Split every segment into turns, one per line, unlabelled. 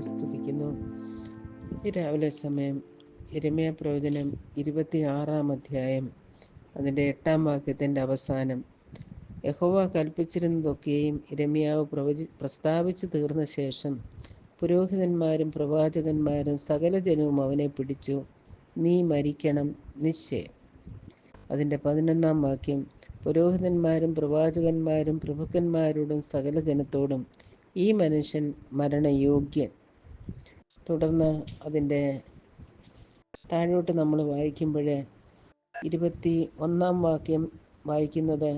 സ്തുതിക്കുന്നു. ഈ രാവിലെ സമയം എരുമയ പ്രവചനം ഇരുപത്തിയാറാം അധ്യായം അതിന്റെ എട്ടാം വാക്യത്തിന്റെ അവസാനം. യഹോവ കൽപ്പിച്ചിരുന്നതൊക്കെയും ഇരമ്യാവ് പ്രവചി പ്രസ്താവിച്ചു തീർന്ന ശേഷം പുരോഹിതന്മാരും പ്രവാചകന്മാരും സകല ജനവും അവനെ പിടിച്ചു. നീ മരിക്കണം നിശ്ചയം അതിന്റെ പതിനൊന്നാം വാക്യം. പുരോഹിതന്മാരും പ്രവാചകന്മാരും പ്രഭുക്കന്മാരോടും സകല ജനത്തോടും ഈ മനുഷ്യൻ മരണയോഗ്യൻ. തുടർന്ന് അതിന്റെ താഴോട്ട് നമ്മൾ വായിക്കുമ്പോൾ ഇരുപത്തി ഒന്നാം വാക്യം വായിക്കുന്നത്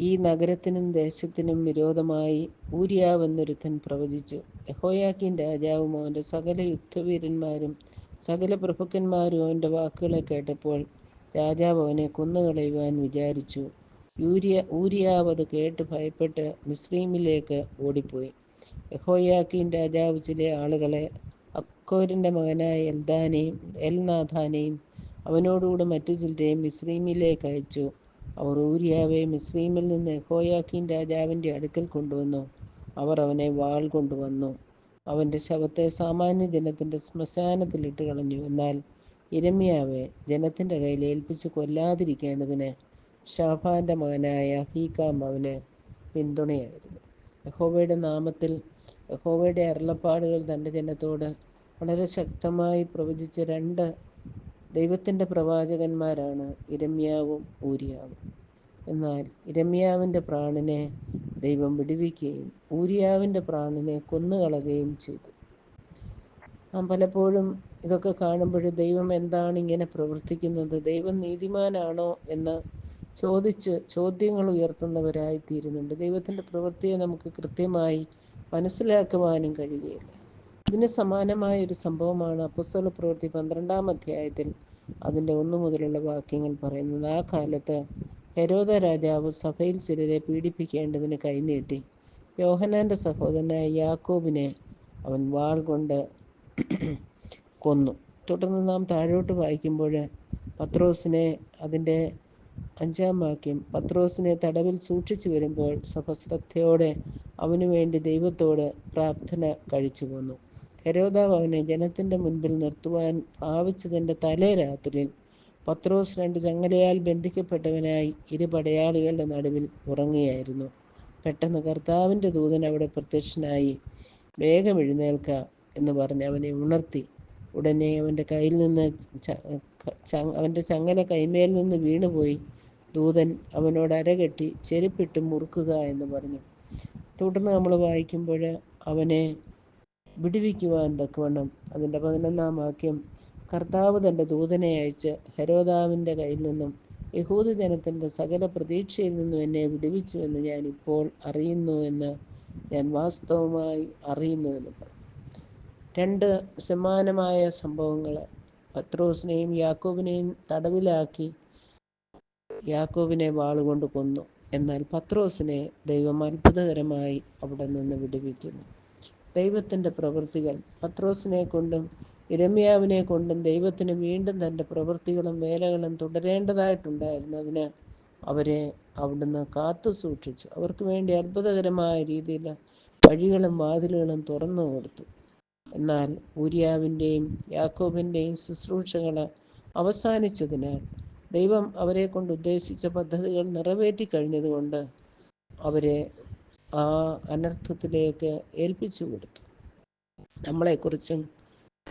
ഈ നഗരത്തിനും ദേശത്തിനും വിരോധമായി ഊര്യാവ് എന്നൊരുത്തൻ പ്രവചിച്ചു. യഹോയാക്കിൻ രാജാവും അവന്റെ സകല യുദ്ധവീരന്മാരും സകല പ്രഭുക്കന്മാരും അവന്റെ വാക്കുകളെ കേട്ടപ്പോൾ രാജാവ് അവനെ കൊന്നുകളയുവാൻ വിചാരിച്ചു. യൂരിയ ഊരിയാവത് കേട്ട് ഭയപ്പെട്ട് മിസ്രീമിലേക്ക് ഓടിപ്പോയി. യഹോയാക്കീൻ രാജാവ് ചില ആളുകളെ അക്കോരിന്റെ മകനായ എൽദാനെയും എൽനാഥാനെയും അവനോടുകൂടെ മറ്റു ചിലരെയും മിസ്രീമിലേക്ക് അയച്ചു. അവർ ഊരിയാവെ മിസ്രീമിൽ നിന്ന് യഹോയാക്കീൻ രാജാവിന്റെ അടുക്കൽ കൊണ്ടുവന്നു. അവർ അവനെ വാൾ കൊണ്ടുവന്നു. അവന്റെ ശവത്തെ സാമാന്യ ജനത്തിന്റെ ശ്മശാനത്തിലിട്ട് കളഞ്ഞു എന്നാൽ ഇരമ്യാവെ ജനത്തിന്റെ കയ്യിൽ ഏൽപ്പിച്ച് കൊല്ലാതിരിക്കേണ്ടതിന് ഷാഫാന്റെ മകനായ ഹീക്കാം അവന് പിന്തുണയായിരുന്നു. യഹോവയുടെ നാമത്തിൽ യഹോവയുടെ അരുളപ്പാടുകൾ തന്റെ ജനത്തോട് വളരെ ശക്തമായി പ്രവചിച്ച രണ്ട് ദൈവത്തിന്റെ പ്രവാചകന്മാരാണ് ഇരമ്യാവും ഊരിയാവും. എന്നാൽ ഇരമ്യാവിന്റെ പ്രാണിനെ ദൈവം വിടുവിക്കുകയും ഊരിയാവിന്റെ പ്രാണനെ കൊന്നുകളയുകയും ചെയ്തു. നാം പലപ്പോഴും ഇതൊക്കെ കാണുമ്പോൾ ദൈവം എന്താണ് ഇങ്ങനെ പ്രവർത്തിക്കുന്നത്? ദൈവം നീതിമാനാണോ എന്ന് ചോദിച്ച് ചോദ്യങ്ങൾ ഉയർത്തുന്നവരായി തീരുന്നുണ്ട് ദൈവത്തിന്റെ പ്രവൃത്തിയെ നമുക്ക് കൃത്യമായി മനസ്സിലാക്കുവാനും കഴിയുകയില്ല. ഇതിന് സമാനമായ ഒരു സംഭവമാണ് അപ്പസ്തല പ്രവൃത്തി പന്ത്രണ്ടാം അധ്യായത്തിൽ അതിന്റെ ഒന്നു മുതലുള്ള വാക്യങ്ങൾ പറയുന്നത്. ആ കാലത്ത് ഹെരോദ രാജാവ് സഭയിൽ ചിലരെ പീഡിപ്പിക്കേണ്ടതിന് കൈനീട്ടി. യോഹനാന്റെ സഹോദരനായ യാക്കോബിനെ അവൻ വാൾ കൊണ്ട് കൊന്നു. തുടർന്ന് നാം താഴോട്ട് വായിക്കുമ്പോൾ പത്രോസിനെ അതിന്റെ അഞ്ചാം വാക്യം. പത്രോസിനെ തടവിൽ സൂക്ഷിച്ചു വരുമ്പോൾ സഭ ശ്രദ്ധയോടെ അവനു വേണ്ടി ദൈവത്തോട് പ്രാർത്ഥന കഴിച്ചു പോന്നു. ഹരോദാവ് അവനെ ജനത്തിന്റെ മുൻപിൽ നിർത്തുവാൻ ഭാവിച്ചതിന്റെ തലേ രാത്രിയിൽ പത്രോസ് രണ്ട് ചങ്ങലയാൽ ബന്ധിക്കപ്പെട്ടവനായി ഇരു പടയാളികളുടെ നടുവിൽ ഉറങ്ങുകയായിരുന്നു. പെട്ടെന്ന് കർത്താവിന്റെ ദൂതൻ അവിടെ പ്രത്യക്ഷനായി വേഗം എഴുന്നേൽക്കുക എന്ന് പറഞ്ഞ് അവനെ ഉണർത്തി. ഉടനെ അവന്റെ കയ്യിൽ നിന്ന് അവന്റെ ചങ്ങല കൈമേൽ നിന്ന് വീണുപോയി. ദൂതൻ അവനോട് അരകെട്ടി ചെരുപ്പിട്ട് മുറുക്കുക എന്ന് പറഞ്ഞു. തുടർന്ന് നമ്മൾ വായിക്കുമ്പോൾ അവനെ വിടുവിക്കുവാൻ തക്കവണ്ണം. അതിന്റെ പതിനൊന്നാം വാക്യം കർത്താവ് തന്റെ ദൂതനെ അയച്ച് ഹരോദാവിന്റെ കയ്യിൽ നിന്നും യഹൂദ ജനത്തിന്റെ സകല പ്രതീക്ഷയിൽ നിന്നും എന്നെ വിടുവിച്ചു എന്ന് ഞാൻ ഇപ്പോൾ അറിയുന്നു എന്ന് ഞാൻ വാസ്തവമായി അറിയുന്നു എന്ന് പറഞ്ഞു. രണ്ട് സമാനമായ സംഭവങ്ങൾ പത്രോസിനെയും യാക്കോബിനെയും തടവിലാക്കി യാക്കോബിനെ വാളുകൊണ്ട് കൊന്നു. എന്നാൽ പത്രോസിനെ ദൈവം അത്ഭുതകരമായി അവിടെ നിന്ന് വിടുവിക്കുന്നു. ദൈവത്തിന്റെ പ്രവൃത്തികൾ പത്രോസിനെ കൊണ്ടും ഇരമ്യാവിനെ കൊണ്ടും ദൈവത്തിന് വീണ്ടും തന്റെ പ്രവൃത്തികളും വേലകളും തുടരേണ്ടതായിട്ടുണ്ടായിരുന്നു. അതിന് അവരെ അവിടുന്ന് കാത്തു സൂക്ഷിച്ചു. അവർക്ക് വേണ്ടി അത്ഭുതകരമായ രീതിയിൽ വഴികളും വാതിലുകളും തുറന്നു കൊടുത്തു. എന്നാൽ ഊര്യാവിന്റെയും യാക്കോബിന്റെയും ശുശ്രൂഷകൾ അവസാനിച്ചതിനാൽ ദൈവം അവരെ കൊണ്ട് ഉദ്ദേശിച്ച പദ്ധതികൾ നിറവേറ്റി കഴിഞ്ഞതുകൊണ്ട് അവരെ ആ അനർത്ഥത്തിലേക്ക് ഏൽപ്പിച്ചു കൊടുത്തു. നമ്മളെക്കുറിച്ചും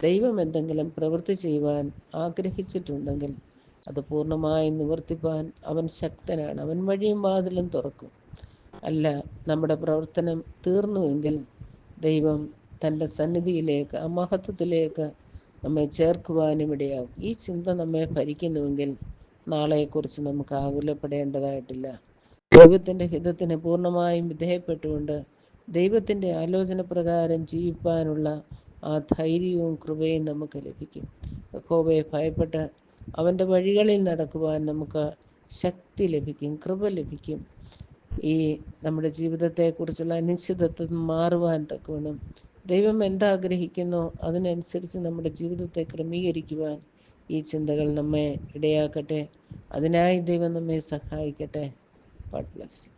ദൈവം എന്തെങ്കിലും പ്രവൃത്തി ചെയ്യുവാൻ ആഗ്രഹിച്ചിട്ടുണ്ടെങ്കിൽ അത് പൂർണമായി നിവർത്തിപ്പാൻ അവൻ ശക്തനാണ്. അവൻ വഴിയും വാതിലും തുറക്കും. അല്ല നമ്മുടെ പ്രവർത്തനം തീർന്നുവെങ്കിൽ ദൈവം തന്റെ സന്നിധിയിലേക്ക് ആ മഹത്വത്തിലേക്ക് നമ്മെ ചേർക്കുവാനും ഇടയാവും. ഈ ചിന്ത നമ്മെ ഭരിക്കുന്നുവെങ്കിൽ നാളെക്കുറിച്ച് നമുക്ക് ആകുലപ്പെടേണ്ടതായിട്ടില്ല. ദൈവത്തിന്റെ ഹിതത്തിന് പൂർണമായും വിധേയപ്പെട്ടുകൊണ്ട് ദൈവത്തിന്റെ ആലോചന പ്രകാരം ജീവിപ്പാനുള്ള ആ ധൈര്യവും കൃപയും നമുക്ക് ലഭിക്കും. യഹോവയെ ഭയപ്പെട്ട് അവന്റെ വഴികളിൽ നടക്കുവാൻ നമുക്ക് ശക്തി ലഭിക്കും കൃപ ലഭിക്കും. ഈ നമ്മുടെ ജീവിതത്തെക്കുറിച്ചുള്ള അനിശ്ചിതത്വം മാറുവാൻ തക്കവണ്ണം ദൈവം എന്താഗ്രഹിക്കുന്നു അതിനനുസരിച്ച് നമ്മുടെ ജീവിതത്തെ ക്രമീകരിക്കുവാൻ ഈ ചിന്തകൾ നമ്മെ ഇടയാക്കട്ടെ. അതിനായി ദൈവം നമ്മെ സഹായിക്കട്ടെ. God bless